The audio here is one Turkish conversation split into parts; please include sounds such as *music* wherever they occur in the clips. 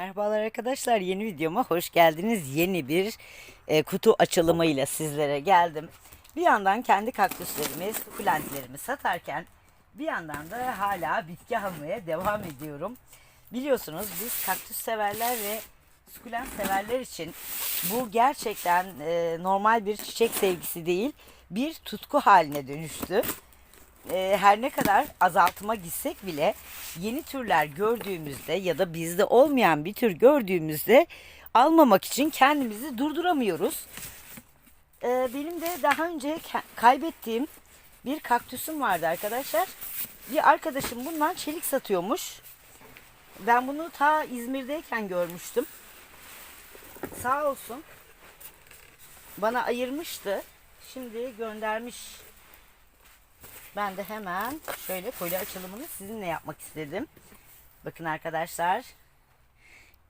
Merhabalar arkadaşlar yeni videoma hoş geldiniz. Yeni bir e, kutu açılımıyla sizlere geldim. Bir yandan kendi kaktüslerimi, sukulentlerimi satarken bir yandan da hala bitki almaya devam ediyorum. Biliyorsunuz biz kaktüs severler ve sukulent severler için bu gerçekten e, normal bir çiçek sevgisi değil bir tutku haline dönüştü e, her ne kadar azaltıma gitsek bile yeni türler gördüğümüzde ya da bizde olmayan bir tür gördüğümüzde almamak için kendimizi durduramıyoruz. E, benim de daha önce kaybettiğim bir kaktüsüm vardı arkadaşlar. Bir arkadaşım bundan çelik satıyormuş. Ben bunu ta İzmir'deyken görmüştüm. Sağ olsun bana ayırmıştı. Şimdi göndermiş ben de hemen şöyle kolye açılımını sizinle yapmak istedim. Bakın arkadaşlar.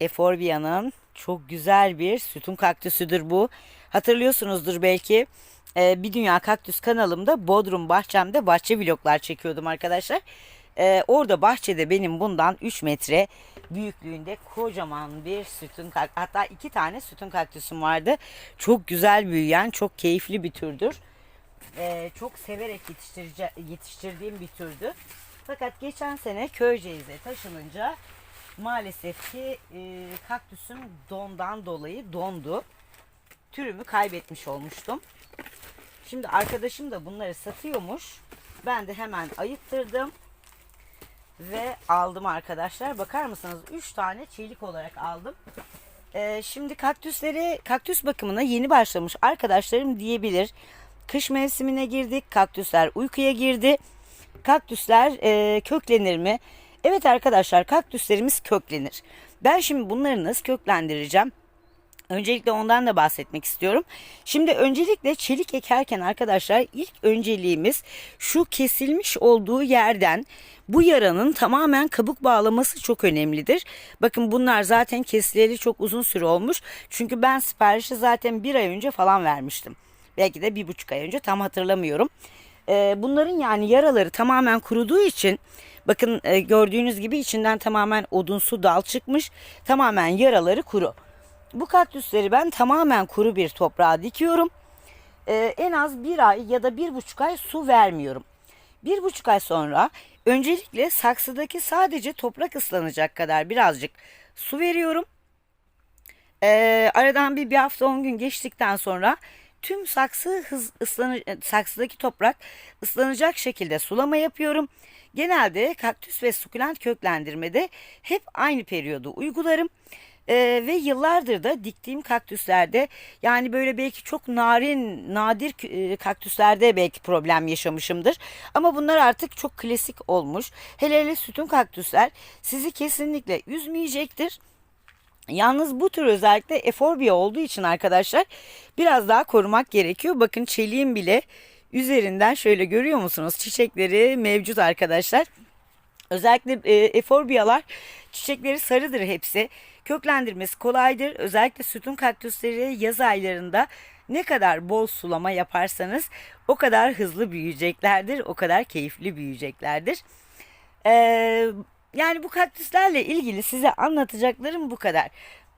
Eforbia'nın çok güzel bir sütun kaktüsüdür bu. Hatırlıyorsunuzdur belki. Ee, bir Dünya Kaktüs kanalımda Bodrum bahçemde bahçe vloglar çekiyordum arkadaşlar. Ee, orada bahçede benim bundan 3 metre büyüklüğünde kocaman bir sütun hatta iki tane sütun kaktüsüm vardı. Çok güzel büyüyen, çok keyifli bir türdür e, çok severek yetiştirdiğim bir türdü. Fakat geçen sene Köyceğiz'e taşınınca maalesef ki e, kaktüsüm dondan dolayı dondu. Türümü kaybetmiş olmuştum. Şimdi arkadaşım da bunları satıyormuş. Ben de hemen ayıttırdım. Ve aldım arkadaşlar. Bakar mısınız? 3 tane çelik olarak aldım. Ee, şimdi kaktüsleri, kaktüs bakımına yeni başlamış arkadaşlarım diyebilir. Kış mevsimine girdik. Kaktüsler uykuya girdi. Kaktüsler e, köklenir mi? Evet arkadaşlar kaktüslerimiz köklenir. Ben şimdi bunları nasıl köklendireceğim? Öncelikle ondan da bahsetmek istiyorum. Şimdi öncelikle çelik ekerken arkadaşlar ilk önceliğimiz şu kesilmiş olduğu yerden bu yaranın tamamen kabuk bağlaması çok önemlidir. Bakın bunlar zaten kesileli çok uzun süre olmuş. Çünkü ben siparişi zaten bir ay önce falan vermiştim. Belki de bir buçuk ay önce tam hatırlamıyorum. Ee, bunların yani yaraları tamamen kuruduğu için bakın e, gördüğünüz gibi içinden tamamen odunsu dal çıkmış. Tamamen yaraları kuru. Bu kaktüsleri ben tamamen kuru bir toprağa dikiyorum. Ee, en az bir ay ya da bir buçuk ay su vermiyorum. Bir buçuk ay sonra öncelikle saksıdaki sadece toprak ıslanacak kadar birazcık su veriyorum. Ee, aradan bir, bir hafta on gün geçtikten sonra tüm saksı hız ıslanı, saksıdaki toprak ıslanacak şekilde sulama yapıyorum. Genelde kaktüs ve sukulent köklendirmede hep aynı periyodu uygularım. Ee, ve yıllardır da diktiğim kaktüslerde yani böyle belki çok narin nadir e, kaktüslerde belki problem yaşamışımdır. Ama bunlar artık çok klasik olmuş. Hele hele sütun kaktüsler sizi kesinlikle üzmeyecektir. Yalnız bu tür özellikle eforbia olduğu için arkadaşlar biraz daha korumak gerekiyor. Bakın çeliğin bile üzerinden şöyle görüyor musunuz? Çiçekleri mevcut arkadaşlar. Özellikle e, eforbiyalar çiçekleri sarıdır hepsi. Köklendirmesi kolaydır. Özellikle sütun kaktüsleri yaz aylarında ne kadar bol sulama yaparsanız o kadar hızlı büyüyeceklerdir. O kadar keyifli büyüyeceklerdir. Ee, yani bu kaktüslerle ilgili size anlatacaklarım bu kadar.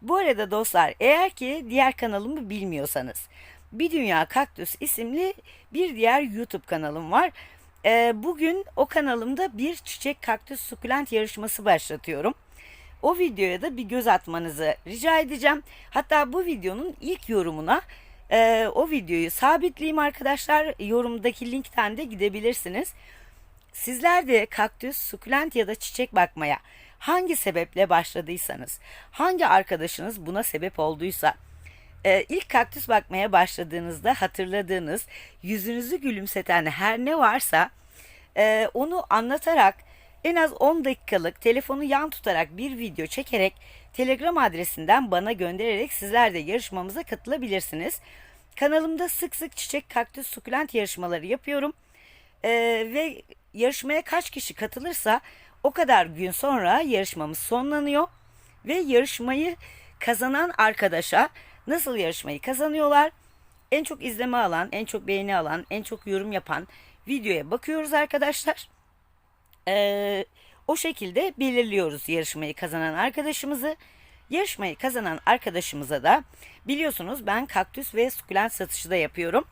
Bu arada dostlar eğer ki diğer kanalımı bilmiyorsanız Bir Dünya Kaktüs isimli bir diğer YouTube kanalım var. Ee, bugün o kanalımda bir çiçek kaktüs sukulent yarışması başlatıyorum. O videoya da bir göz atmanızı rica edeceğim. Hatta bu videonun ilk yorumuna e, o videoyu sabitleyeyim arkadaşlar. Yorumdaki linkten de gidebilirsiniz. Sizler de kaktüs, sukulent ya da çiçek bakmaya hangi sebeple başladıysanız, hangi arkadaşınız buna sebep olduysa, e, ilk kaktüs bakmaya başladığınızda hatırladığınız, yüzünüzü gülümseten her ne varsa e, onu anlatarak en az 10 dakikalık telefonu yan tutarak bir video çekerek Telegram adresinden bana göndererek sizler de yarışmamıza katılabilirsiniz. Kanalımda sık sık çiçek, kaktüs, sukulent yarışmaları yapıyorum. Ee, ve yarışmaya kaç kişi katılırsa o kadar gün sonra yarışmamız sonlanıyor ve yarışmayı kazanan arkadaşa nasıl yarışmayı kazanıyorlar? En çok izleme alan, en çok beğeni alan, en çok yorum yapan videoya bakıyoruz arkadaşlar. Ee, o şekilde belirliyoruz yarışmayı kazanan arkadaşımızı. Yarışmayı kazanan arkadaşımıza da biliyorsunuz ben kaktüs ve sukulent satışı da yapıyorum.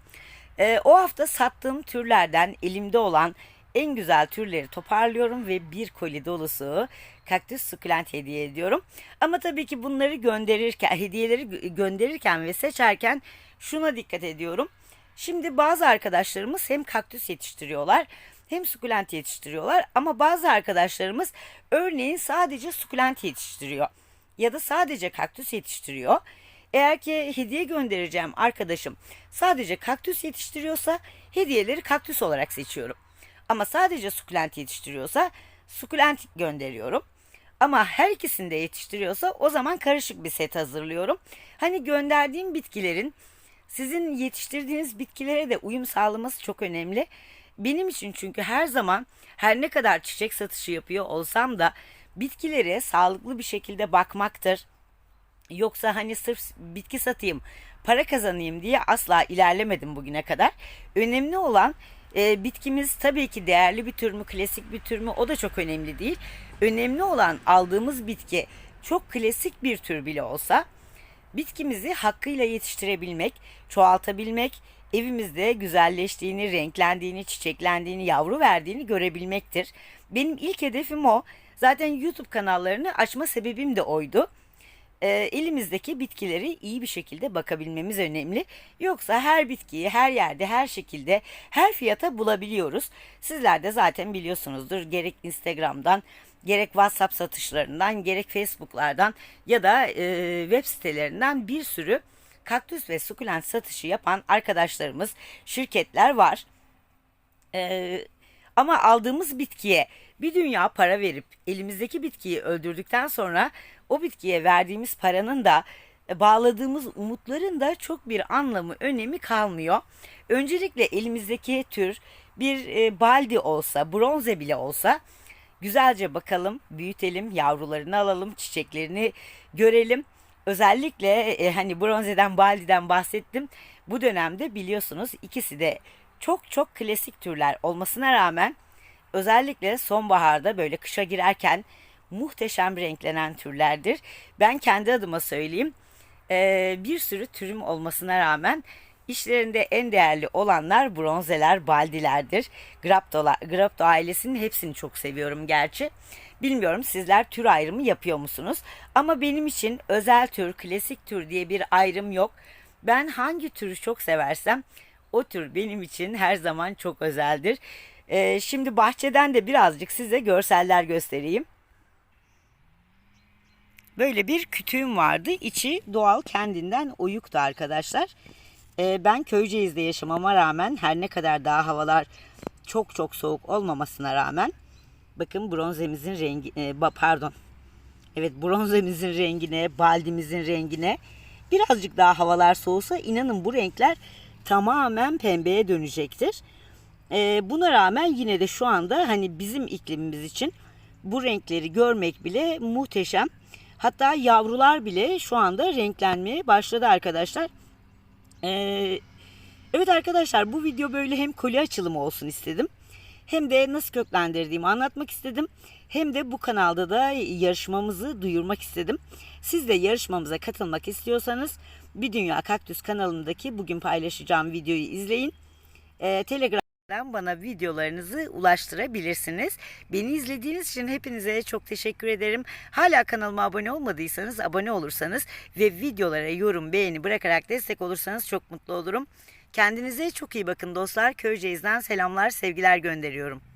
Ee, o hafta sattığım türlerden elimde olan en güzel türleri toparlıyorum ve bir koli dolusu kaktüs sukulent hediye ediyorum. Ama tabii ki bunları gönderirken, *laughs* hediyeleri gö- gönderirken ve seçerken şuna dikkat ediyorum. Şimdi bazı arkadaşlarımız hem kaktüs yetiştiriyorlar hem sukulent yetiştiriyorlar ama bazı arkadaşlarımız örneğin sadece sukulent yetiştiriyor ya da sadece kaktüs yetiştiriyor. Eğer ki hediye göndereceğim arkadaşım sadece kaktüs yetiştiriyorsa hediyeleri kaktüs olarak seçiyorum. Ama sadece sukulent yetiştiriyorsa sukulent gönderiyorum. Ama her ikisini de yetiştiriyorsa o zaman karışık bir set hazırlıyorum. Hani gönderdiğim bitkilerin sizin yetiştirdiğiniz bitkilere de uyum sağlaması çok önemli. Benim için çünkü her zaman her ne kadar çiçek satışı yapıyor olsam da bitkilere sağlıklı bir şekilde bakmaktır. Yoksa hani sırf bitki satayım, para kazanayım diye asla ilerlemedim bugüne kadar. Önemli olan e, bitkimiz tabii ki değerli bir tür mü, klasik bir tür mü o da çok önemli değil. Önemli olan aldığımız bitki çok klasik bir tür bile olsa bitkimizi hakkıyla yetiştirebilmek, çoğaltabilmek, evimizde güzelleştiğini, renklendiğini, çiçeklendiğini, yavru verdiğini görebilmektir. Benim ilk hedefim o. Zaten YouTube kanallarını açma sebebim de oydu e, elimizdeki bitkileri iyi bir şekilde bakabilmemiz önemli. Yoksa her bitkiyi her yerde, her şekilde, her fiyata bulabiliyoruz. Sizler de zaten biliyorsunuzdur. Gerek Instagram'dan, gerek WhatsApp satışlarından, gerek Facebook'lardan ya da e, web sitelerinden bir sürü kaktüs ve sukulent satışı yapan arkadaşlarımız, şirketler var. Ee, ama aldığımız bitkiye bir dünya para verip elimizdeki bitkiyi öldürdükten sonra o bitkiye verdiğimiz paranın da e, bağladığımız umutların da çok bir anlamı, önemi kalmıyor. Öncelikle elimizdeki tür bir e, baldi olsa, bronze bile olsa güzelce bakalım, büyütelim, yavrularını alalım, çiçeklerini görelim. Özellikle e, hani bronzeden, baldiden bahsettim. Bu dönemde biliyorsunuz ikisi de çok çok klasik türler olmasına rağmen özellikle sonbaharda böyle kışa girerken muhteşem renklenen türlerdir. Ben kendi adıma söyleyeyim. Bir sürü türüm olmasına rağmen işlerinde en değerli olanlar bronzeler, baldilerdir. Graptola, Grapto ailesinin hepsini çok seviyorum gerçi. Bilmiyorum sizler tür ayrımı yapıyor musunuz? Ama benim için özel tür, klasik tür diye bir ayrım yok. Ben hangi türü çok seversem o tür benim için her zaman çok özeldir. Ee, şimdi bahçeden de birazcık size görseller göstereyim. Böyle bir kütüğüm vardı. İçi doğal kendinden oyuktu arkadaşlar. Ee, ben Köyceğiz'de yaşamama rağmen her ne kadar daha havalar çok çok soğuk olmamasına rağmen bakın bronzemizin rengi e, pardon evet bronzemizin rengine baldimizin rengine birazcık daha havalar soğusa inanın bu renkler tamamen pembeye dönecektir. Ee, buna rağmen yine de şu anda hani bizim iklimimiz için bu renkleri görmek bile muhteşem. Hatta yavrular bile şu anda renklenmeye başladı arkadaşlar. Ee, evet arkadaşlar bu video böyle hem koli açılımı olsun istedim. Hem de nasıl köklendirdiğimi anlatmak istedim. Hem de bu kanalda da yarışmamızı duyurmak istedim. Siz de yarışmamıza katılmak istiyorsanız Bir Dünya Kaktüs kanalındaki bugün paylaşacağım videoyu izleyin. Ee, Telegram'dan bana videolarınızı ulaştırabilirsiniz. Beni izlediğiniz için hepinize çok teşekkür ederim. Hala kanalıma abone olmadıysanız abone olursanız ve videolara yorum beğeni bırakarak destek olursanız çok mutlu olurum. Kendinize çok iyi bakın dostlar. Köyceğiz'den selamlar, sevgiler gönderiyorum.